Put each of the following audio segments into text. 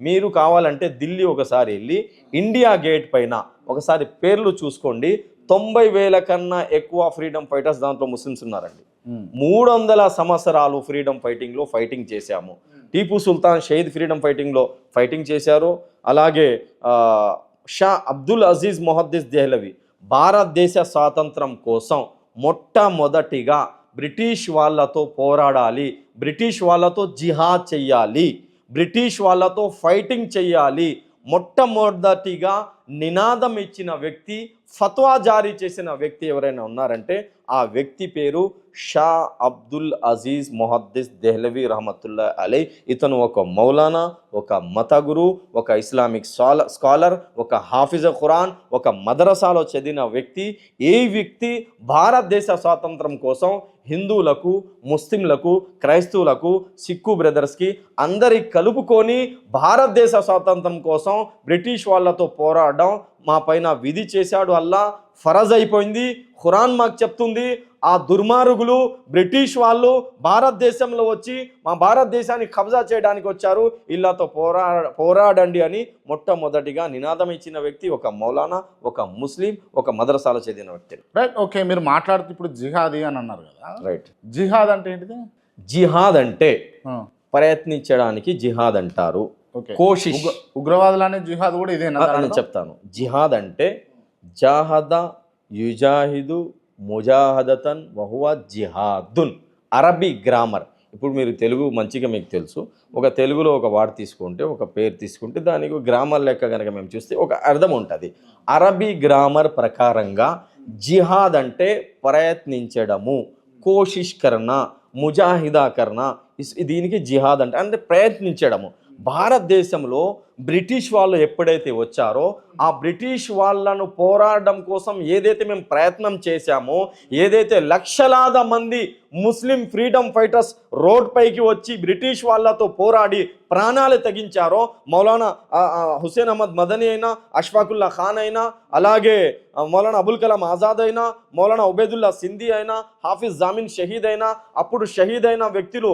మీరు కావాలంటే ఢిల్లీ ఒకసారి వెళ్ళి ఇండియా గేట్ పైన ఒకసారి పేర్లు చూసుకోండి. తొంభై వేల కన్నా ఎక్కువ ఫ్రీడమ్ ఫైటర్స్ దాంట్లో ముస్లిమ్స్ ఉన్నారండి. మూడు వందల సంవత్సరాలు ఫ్రీడమ్ ఫైటింగ్లో ఫైటింగ్ చేశాము. టీపు సుల్తాన్ షహీద్ ఫ్రీడమ్ ఫైటింగ్లో ఫైటింగ్ చేశారు. అలాగే షా అబ్దుల్ అజీజ్ మొహద్దీస్ దెహ్లవి భారతదేశ స్వాతంత్రం కోసం మొట్టమొదటిగా బ్రిటిష్ వాళ్ళతో పోరాడాలి. బ్రిటిష్ వాళ్ళతో జిహాద్ చెయ్యాలి. బ్రిటిష్ వాళ్ళతో ఫైటింగ్ చేయాలి మొట్టమొదటిగా నినాదం ఇచ్చిన వ్యక్తి ఫత్వా జారీ చేసిన వ్యక్తి ఎవరైనా ఉన్నారంటే ఆ వ్యక్తి పేరు షా అబ్దుల్ అజీజ్ మొహద్దీస్ దెహ్లవి రహమతుల్లా అలై. ఇతను ఒక మౌలానా ఒక మత గురు ఒక ఇస్లామిక్ స్కాల స్కాలర్ ఒక హాఫిజ ఖురాన్ ఒక మదరసాలో చదివిన వ్యక్తి. ఏ వ్యక్తి భారతదేశ స్వాతంత్రం కోసం హిందువులకు ముస్లింలకు క్రైస్తవులకు సిక్కు బ్రదర్స్కి అందరి కలుపుకొని భారతదేశ స్వాతంత్రం కోసం బ్రిటిష్ వాళ్ళతో పోరాడడం మా పైన విధి చేశాడు అల్లా. ఫరజ్ అయిపోయింది. ఖురాన్ మాకు చెప్తుంది. ఆ దుర్మార్గులు బ్రిటిష్ వాళ్ళు భారతదేశంలో వచ్చి మా భారతదేశాన్ని కబ్జా చేయడానికి వచ్చారు. ఇళ్ళతో పోరా పోరాడండి అని మొట్టమొదటిగా నినాదం ఇచ్చిన వ్యక్తి ఒక మౌలానా ఒక ముస్లిం ఒక మదరసాలో చదివిన వ్యక్తి. రైట్ ఓకే మీరు మాట్లాడుతూ ఇప్పుడు జిహాదీ అని అన్నారు కదా. రైట్ జిహాద్ అంటే ఏంటిది? జిహాద్ అంటే ప్రయత్నించడానికి జిహాద్ అంటారు. కోషిష్. జిహాద్ కూడా ఇదేనా అని? చెప్తాను. జిహాద్ అంటే జాహద యుజాహిదు ముజాహదతన్ వహువ జిహాదున్. అరబీ గ్రామర్. ఇప్పుడు మీరు తెలుగు మంచిగా మీకు తెలుసు. ఒక తెలుగులో ఒక వార్డ్ తీసుకుంటే ఒక పేరు తీసుకుంటే దానికి గ్రామర్ లెక్క కనుక మేము చూస్తే ఒక అర్థం ఉంటుంది. అరబీ గ్రామర్ ప్రకారంగా జిహాద్ అంటే ప్రయత్నించడము కోషిష్కరణ ముజాహిదాకరణ ఇస్- దీనికి జిహాద్ అంటే అంటే ప్రయత్నించడము. భారతదేశంలో బ్రిటిష్ వాళ్ళు ఎప్పుడైతే వచ్చారో ఆ బ్రిటిష్ వాళ్ళను పోరాడడం కోసం ఏదైతే మేము ప్రయత్నం చేశామో ఏదైతే లక్షలాది మంది ముస్లిం ఫ్రీడమ్ ఫైటర్స్ రోడ్ పైకి వచ్చి బ్రిటిష్ వాళ్ళతో పోరాడి ప్రాణాలు తెగించారో మౌలానా హుసేన్ అహ్మద్ మదనీ అయినా అష్ఫాకుల్లా ఖాన్ అయినా అలాగే మౌలానా అబుల్ కలాం ఆజాద్ అయినా మౌలానా ఉబేదుల్లా సింధీ అయినా హాఫీజ్ జామీన్ షహీద్ అయినా అప్పుడు షహీద్ అయిన వ్యక్తులు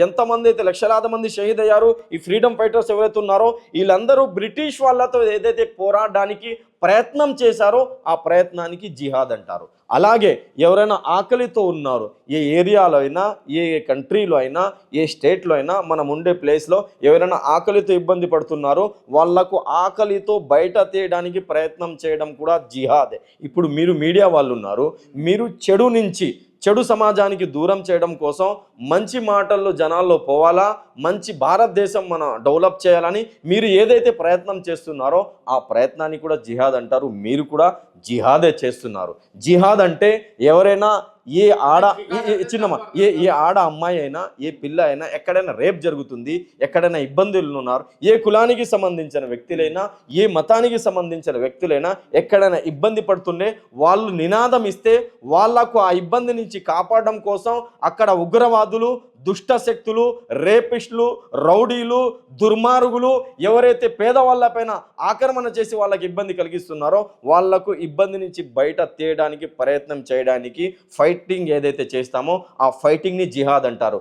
ఎంతమంది అయితే లక్షలాది మంది షహీద్ అయ్యారు ఈ ఫ్రీడమ్ ఫైటర్స్ ఎవరైతే ఉన్నారో వీళ్ళందరూ బ్రిటిష్ వాళ్ళతో ఏదైతే పోరాడడానికి ప్రయత్నం చేశారో ఆ ప్రయత్నానికి జిహాద్ అంటారు. అలాగే ఎవరైనా ఆకలితో ఉన్నారు ఏ ఏరియాలో అయినా ఏ కంట్రీలో అయినా ఏ స్టేట్లో అయినా మనం ఉండే ప్లేస్లో ఎవరైనా ఆకలితో ఇబ్బంది పడుతున్నారో వాళ్ళకు ఆకలితో బయట తీయడానికి ప్రయత్నం చేయడం కూడా జిహాదే. ఇప్పుడు మీరు మీడియా వాళ్ళు ఉన్నారు మీరు చెడు నుంచి చెడు సమాజానికి దూరం చేయడం కోసం మంచి మాటల్లో జనాల్లో పోవాలా? మంచి భారతదేశం మన డెవలప్ చేయాలని మీరు ఏదైతే ప్రయత్నం చేస్తున్నారో ఆ ప్రయత్నాన్ని కూడా జిహాద్ అంటారు. మీరు కూడా జిహాదే చేస్తున్నారు. జిహాద్ అంటే ఎవరైనా ఏ ఆడ చిన్నమ్మ ఏ ఏ ఆడ అమ్మాయి అయినా ఏ పిల్ల అయినా ఎక్కడైనా రేప్ జరుగుతుంది ఎక్కడైనా ఇబ్బందులు ఉన్నారు ఏ కులానికి సంబంధించిన వ్యక్తులైనా ఏ మతానికి సంబంధించిన వ్యక్తులైనా ఎక్కడైనా ఇబ్బంది పడుతుండే వాళ్ళు నినాదం ఇస్తే వాళ్ళకు ఆ ఇబ్బంది నుంచి కాపాడడం కోసం అక్కడ ఉగ్రవాదులు దుష్ట శక్తులు రేపిస్టులు రౌడీలు దుర్మార్గులు ఎవరైతే పేదవాళ్ళపైన ఆక్రమణ చేసి వాళ్ళకి ఇబ్బంది కలిగిస్తున్నారో వాళ్ళకు ఇబ్బంది నుంచి బయట తీయడానికి ప్రయత్నం చేయడానికి ఫైటింగ్ ఏదైతే చేస్తామో ఆ ఫైటింగ్ని జిహాద్ అంటారు.